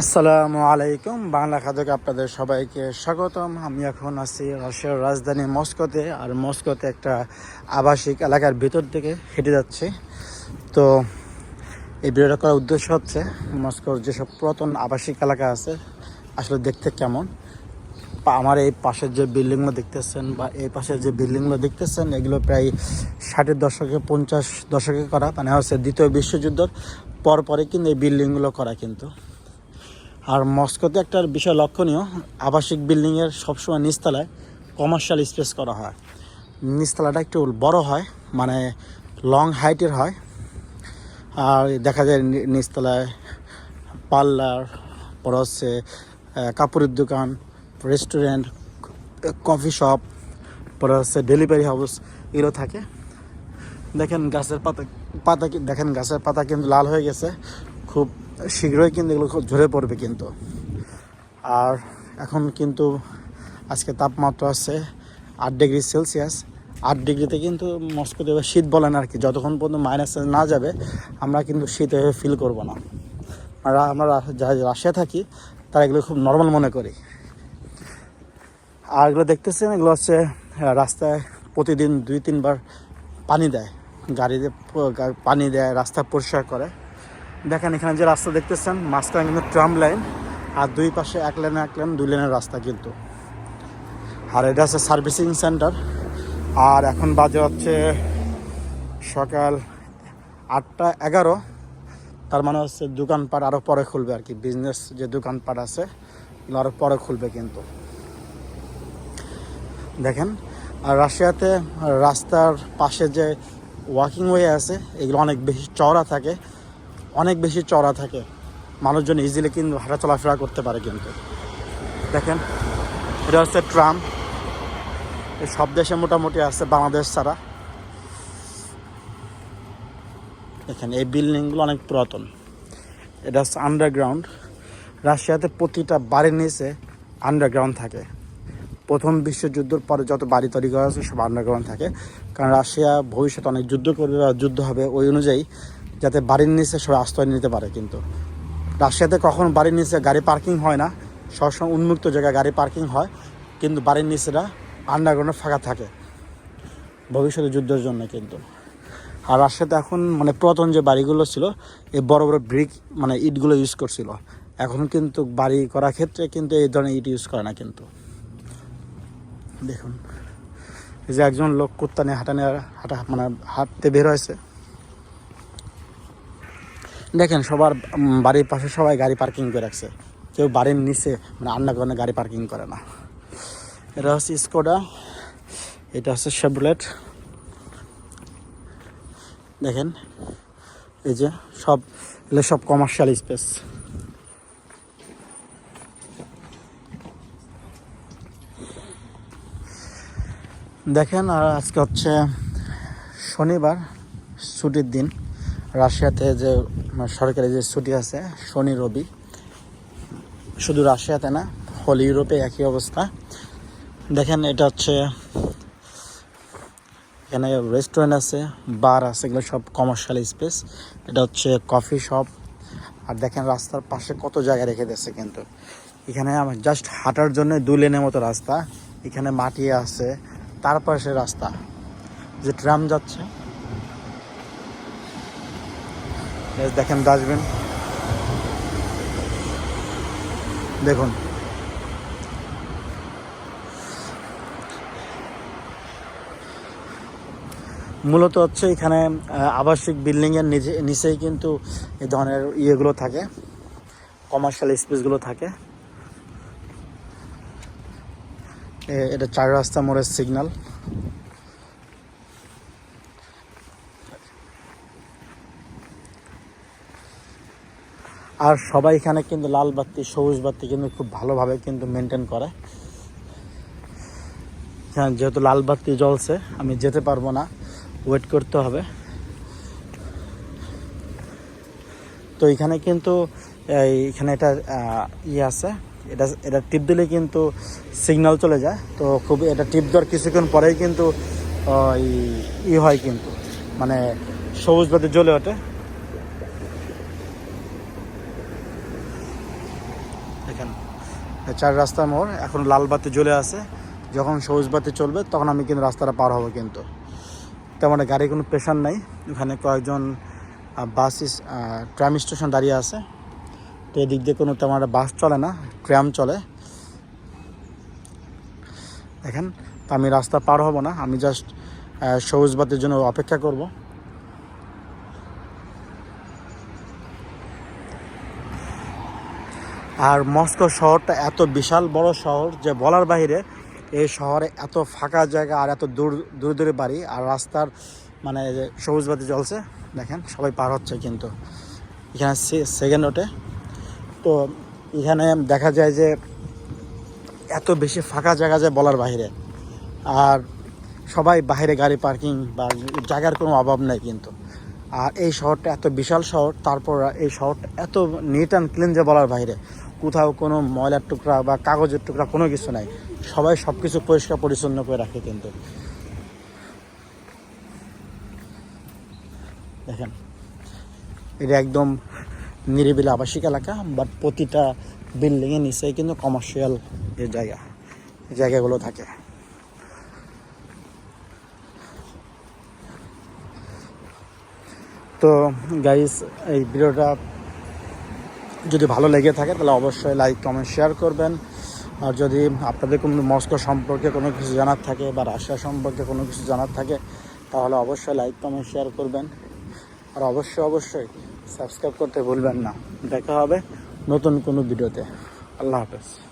আসসালামু আলাইকুম। বাংলা খাদ্যকে আপনাদের সবাইকে স্বাগতম। আমি এখন আছি রাশিয়ার রাজধানী মস্কোতে, আর মস্কোতে একটা আবাসিক এলাকার ভিতর থেকে হেঁটে যাচ্ছি। তো এই ভিডিওটা করার উদ্দেশ্য হচ্ছে, মস্কোর যেসব পুরাতন আবাসিক এলাকা আছে, আসলে দেখতে কেমন? আমার এই পাশের যে বিল্ডিংগুলো দেখতেছেন বা এই পাশের যে বিল্ডিংগুলো দেখতেছেন, এগুলো প্রায় ষাটের দশকে, পঞ্চাশ দশকে করা মানে হচ্ছে দ্বিতীয় বিশ্বযুদ্ধর পর পরে কিন্তু এই বিল্ডিংগুলো করা কিন্তু। আর মস্কোতে একটা বিষয় লক্ষণীয়, আবাসিক বিল্ডিংয়ের সবসময় নিচতলায় কমার্শিয়াল স্পেস করা হয়। নিচতলাটা একটু বড় হয় মানে লং হাইটের হয়। আর দেখা যায় নিচতলায় পার্লার, পর হচ্ছে কাপড়ের দোকান রেস্টুরেন্ট কফি শপ পরে হচ্ছে ডেলিভারি হাউস এগুলো থাকে। দেখেন গাছের পাতা পাতা দেখেন গাছের পাতা কিন্তু লাল হয়ে গেছে। খুব শীঘ্রই কিন্তু এগুলো খুব ঝরে পড়বে কিন্তু। আর এখন কিন্তু আজকে তাপমাত্রা আছে আট ডিগ্রি সেলসিয়াস। আট ডিগ্রিতে কিন্তু মস্কোতে শীত বলেন আর কি, যতক্ষণ পর্যন্ত মাইনাসে না যাবে, আমরা কিন্তু শীত এভাবে ফিল করব না। আমরা রা- যারা রাশিয়া থাকি, তারা এগুলো খুব নর্মাল মনে করি। আর এগুলো দেখতেছেন, এগুলো হচ্ছে রাস্তায় প্রতিদিন দুই, তিনবার পানি দেয়। গাড়িতে পানি দেয়, রাস্তা পরিষ্কার করে। দেখেন, এখানে যে রাস্তা দেখতেছেন, মাঝখানে কিন্তু ট্রাম লাইন, আর দুই পাশে এক লেনে এক লেন, দুই লেনের রাস্তা কিন্তু। আর এটা হচ্ছে সার্ভিসিং সেন্টার। আর এখন বাজে হচ্ছে সকাল আটটা এগারো। তার মানে হচ্ছে দোকানপাট আরও পরে খুলবে আর কি বিজনেস যে দোকানপাট আছে আরও পরে খুলবে কিন্তু। দেখেন, আর রাশিয়াতে রাস্তার পাশে যে ওয়াকিং ওয়ে আছে, এগুলো অনেক বেশি চওড়া থাকে। অনেক বেশি চড়া থাকে। মানুষজন ইজিলি কিন্তু হাঁটা চলাফেরা করতে পারে কিন্তু। দেখেন, এটা হচ্ছে ট্রাম। এই সব দেশে মোটামুটি আছে, বাংলাদেশ ছাড়া। দেখেন, এই বিল্ডিংগুলো অনেক পুরাতন। এটা হচ্ছে আন্ডারগ্রাউন্ড রাশিয়াতে প্রতিটা বাড়ির নিচে আন্ডারগ্রাউন্ড থাকে। প্রথম বিশ্বযুদ্ধের পরে যত বাড়ি তৈরি করা হয়েছে সব আন্ডারগ্রাউন্ড থাকে। কারণ রাশিয়া ভবিষ্যতে অনেক যুদ্ধ করবে বা যুদ্ধ হবে, ওই অনুযায়ী যাতে বাড়ির নিচে সবাই আশ্রয় নিতে পারে কিন্তু। রাশিয়াতে কখন বাড়ির নিচে গাড়ি পার্কিং হয় না। সবসময় উন্মুক্ত জায়গায় গাড়ি পার্কিং হয়, কিন্তু বাড়ির নিচেরা আন্ডারগ্রাউন্ডে ফাঁকা থাকে। ভবিষ্যতে যুদ্ধের জন্য কিন্তু। আর রাশিয়াতে এখন মানে পুরাতন যে বাড়িগুলো ছিল, এই বড় বড় ব্রিক মানে ইটগুলো ইউজ করছিল। এখন কিন্তু বাড়ি করার ক্ষেত্রে কিন্তু এই ধরনের ইট ইউজ করে না কিন্তু। দেখুন যে একজন লোক কুত্তা নিয়ে হাঁটা নিয়ে হাঁটা মানে হাঁটতে বের হয়েছে। দেখেন সবার বাড়ির পাশে সবাই গাড়ি পার্কিং করে রাখছে। কেউ বাড়ির নিচে মানে আন্ডারগ্রাউন্ডে গাড়ি পার্কিং করে না। এটা হচ্ছে স্কোডা এটা হচ্ছে শেভলেট দেখেন, এই যে সব, এগুলো সব কমার্শিয়াল স্পেস দেখেন, আর আজকে হচ্ছে শনিবার, ছুটির দিন। রাশিয়াতে যে সরকারি যে ছুটি আছে, শনি, রবি, শুধু রাশিয়াতে না, হল ইউরোপে একই অবস্থা। দেখেন, এটা হচ্ছে, এখানে রেস্টুরেন্ট আছে বার আছে, এগুলো সব কমার্শিয়াল স্পেস এটা হচ্ছে কফি শপ আর দেখেন, রাস্তার পাশে কত জায়গা রেখে দিয়েছে কিন্তু। এখানে আমার জাস্ট হাঁটার জন্য দু লেনের মতো রাস্তা। এখানে মাটি আছে, তার পাশে রাস্তা। যে ট্রাম যাচ্ছে এই দেখেন ডাস্টবিন দেখুন মূলত হচ্ছে এখানে আবাসিক বিল্ডিংয়ের নিচে নিচেই কিন্তু এই ধরনের ইয়েগুলো থাকে। কমার্শিয়াল স্পেসগুলো থাকে। এটা চার রাস্তা মোড়ের সিগন্যাল আর সবাই এখানে কিন্তু লাল বাতি, সবুজ বাতি কিন্তু খুব ভালোভাবে কিন্তু মেনটেন করে। হ্যাঁ যেহেতু লাল বাতি জ্বলছে, আমি যেতে পারব না ওয়েট করতে হবে। তো এখানে কিন্তু এখানে এটা ইয়ে আছে, এটা এটা টিপ দিলে কিন্তু সিগন্যাল চলে যায়। তো খুব, এটা টিপ দেওয়ার কিছুক্ষণ পরেই কিন্তু ই হয় কিন্তু মানে সবুজ বাতি জ্বলে ওঠে দেখেন এই চার রাস্তার মোড়, এখন লাল বাতি জ্বলে আছে। যখন সবুজ বাতি চলবে, তখন আমি কিন্তু রাস্তাটা পার হব কিন্তু। তেমন গাড়ি কোনো প্রেশার নাই। ওখানে কয়েকজন বাস ট্রাম স্টেশন দাঁড়িয়ে আছে। তো এদিক দিয়ে কোনো তেমন বাস চলে না ট্রাম চলে। দেখেন, তো আমি রাস্তা পার হব না, আমি জাস্ট সবুজ বাতির জন্য অপেক্ষা করব। আর মস্কো শহরটা এত বিশাল বড় শহর যে বলার বাইরে এই শহরে এত ফাঁকা জায়গা আর এত দূর দূরে দূরে বাড়ি আর রাস্তার মানে যে সবুজ বাতি জ্বলছে, দেখেন, সবাই পার হচ্ছে কিন্তু। এখানে সেকেন্ড ওটে তো এখানে দেখা যায় যে এত বেশি ফাঁকা জায়গা যায় বলার বাইরে আর সবাই বাইরে গাড়ি পার্কিং বা জায়গার কোনো অভাব নেই কিন্তু। আর এই শহরটা এত বিশাল শহর, তারপর এই শহরটা এত নিট অ্যান্ড ক্লিন যে বলার বাইরে কোথাও কোনো ময়লার টুকরা বা কাগজের টুকরা কোনো কিছু নাই। সবাই সব কিছু পরিষ্কার পরিচ্ছন্ন করে রাখে কিন্তু। দেখেন, এটা একদম নিরিবিলি আবাসিক এলাকা বাট প্রতিটা বিল্ডিংয়ের নিচেই কিন্তু কমার্শিয়াল যে জায়গা, জায়গাগুলো থাকে। তো গাইস এই ভিডিওটা যদি ভালো লেগে থাকে তাহলে অবশ্যই লাইক কমেন্ট শেয়ার করবেন। আর যদি আপনাদের কোনো মস্কো সম্পর্কে কোনো কিছু জানার থাকে বা রাশিয়া সম্পর্কে কোনো কিছু জানার থাকে, তাহলে অবশ্যই লাইক কমেন্ট শেয়ার করবেন। আর অবশ্যই অবশ্যই সাবস্ক্রাইব করতে ভুলবেন না। দেখা হবে নতুন কোনো ভিডিওতে। আল্লাহ হাফেজ।